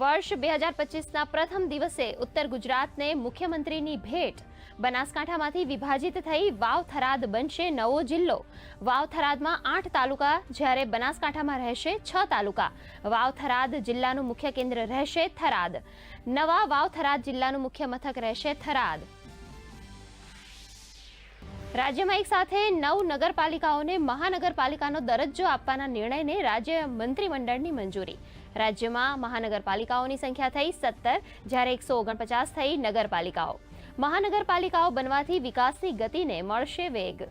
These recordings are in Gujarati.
વર્ષ બે હજાર પચીસના પ્રથમ દિવસે ઉત્તર ગુજરાતને મુખ્યમંત્રીની ભેટ. બનાસકાંઠામાંથી વિભાજિત થઈ વાવ થરાદ બનશે નવો જિલ્લો. વાવ થરાદમાં આઠ તાલુકા જ્યારે બનાસકાંઠામાં રહેશે છ તાલુકા. વાવ થરાદ જિલ્લાનું મુખ્ય કેન્દ્ર રહેશે થરાદ. નવા વાવ થરાદ જિલ્લાનું મુખ્ય મથક રહેશે થરાદ. રાજ્યમાં એક સાથે નવ નગરપાલિકાઓને મહાનગરપાલિકાનો દરજ્જો આપવાના નિર્ણયને રાજ્ય મંત્રીમંડળની મંજૂરી. રાજ્યમાં મહાનગરપાલિકાઓની સંખ્યા થઈ સત્તર, જ્યારે એકસો ઓગણપચાસ થઈ નગરપાલિકાઓ. મહાનગરપાલિકાઓ બનવાથી વિકાસની ગતિને મળશે વેગ.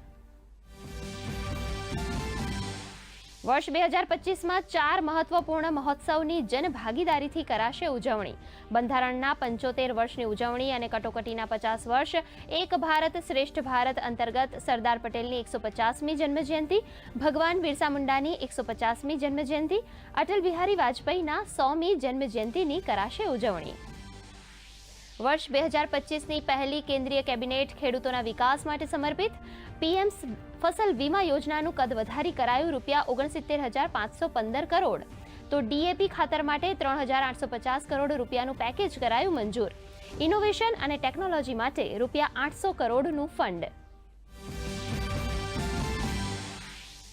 વર્ષ બે હજાર પચીસમાં ચાર મહત્વપૂર્ણ મહોત્સવની જનભાગીદારીથી કરાશે ઉજવણી. બંધારણના પંચોતેર વર્ષની ઉજવણી અને કટોકટીના પચાસ વર્ષ, એક ભારત શ્રેષ્ઠ ભારત અંતર્ગત સરદાર પટેલની એકસો પચાસમી જન્મજયંતિ, ભગવાન બિરસા મુંડાની એકસો પચાસમી જન્મજયંતિ, અટલ બિહારી વાજપેયીના સોમી જન્મજયંતિની કરાશે ઉજવણી. વર્ષ બે હજાર પચીસની પહેલી કેન્દ્રીય કેબિનેટ ખેડૂતોના વિકાસ માટે સમર્પિત પીએમ ફસલ વીમા યોજનાનું કદ વધારી કરાયું રૂપિયા ઓગણસિત્તેર હજાર પાંચસો પંદર કરોડ. તો ડીએપી ખાતર માટે ત્રણ હજાર આઠસો પચાસ કરોડ રૂપિયાનું પેકેજ કરાયું મંજૂર. ઇનોવેશન અને ટેકનોલોજી માટે રૂપિયા આઠસો કરોડનું ફંડ.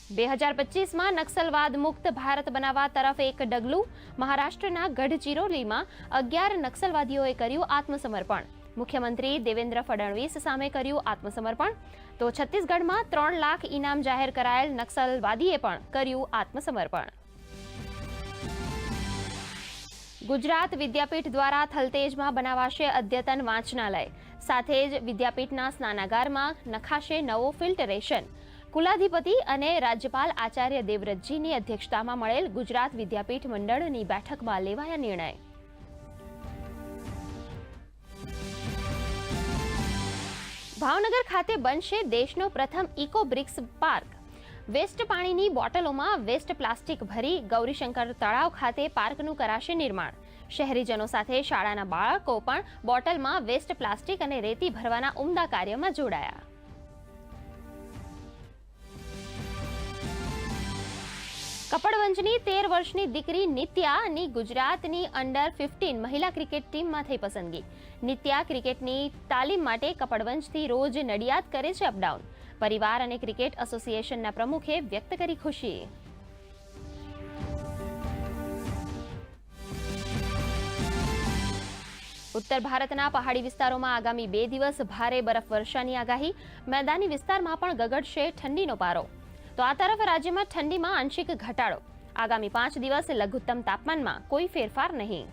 બે હજાર પચીસમાં નક્સલવાદ મુક્ત ભારત બનાવવા તરફ એક ડગલું મહારાષ્ટ્રના ગઢચિરોલીમાં અગિયાર નક્સલવાદીઓએ કર્યું આત્મસમર્પણ. મુખ્યમંત્રી દેવેન્દ્ર ફડણવીસ સામે કર્યું આત્મસમર્પણ. તો છત્તીસગઢમાં ત્રણ લાખ ઇનામ જાહેર કરાયેલ નક્સલવાદીએ પણ કર્યું આત્મસમર્પણ. ગુજરાત વિદ્યાપીઠ દ્વારા થલતેજમાં બનાવાશે અદ્યતન વાંચનાલય. સાથે જ વિદ્યાપીઠના સ્નાનાગારમાં નખાશે નવો ફિલ્ટરેશન. કુલાધિપતિ અને રાજ્યપાલ આચાર્ય દેવવ્રતજીની અધ્યક્ષતામાં મળેલ ગુજરાત વિદ્યાપીઠ મંડળની બેઠકમાં લેવાયા નિર્ણય. ભાવનગર ખાતે બનશે દેશનો પ્રથમ ઇકો બ્રિક્સ પાર્ક. વેસ્ટ પાણીની બોટલોમાં વેસ્ટ પ્લાસ્ટિક ભરી ગૌરીશંકર તળાવ ખાતે પાર્કનું કરાશે નિર્માણ. શહેરીજનો સાથે શાળાના બાળકો પણ બોટલમાં વેસ્ટ પ્લાસ્ટિક અને રેતી ભરવાના ઉમદા કાર્યમાં જોડાયા. કપડવંજની તેર વર્ષની દીકરી નિત્યાની ગુજરાતની અંડર ફિફ્ટીન મહિલા ક્રિકેટ ટીમમાં થઈ પસંદગી. નિત્યા ક્રિકેટની તાલીમ માટે કપડવંજથી રોજ નડિયાદ કરે છે અપડાઉન. પરિવાર અને ક્રિકેટ એસોસિએશનના પ્રમુખે વ્યક્ત કરી ખુશી. ઉત્તર ભારતના પહાડી વિસ્તારોમાં આગામી બે દિવસ ભારે બરફવર્ષાની આગાહી. મેદાની વિસ્તારમાં પણ ગગડશે ઠંડીનો પારો. તો આ તરફ રાજ્યમાં ઠંડીમાં આંશિક ઘટાડો. આગામી પાંચ દિવસ લઘુત્તમ તાપમાનમાં કોઈ ફેરફાર નહીં.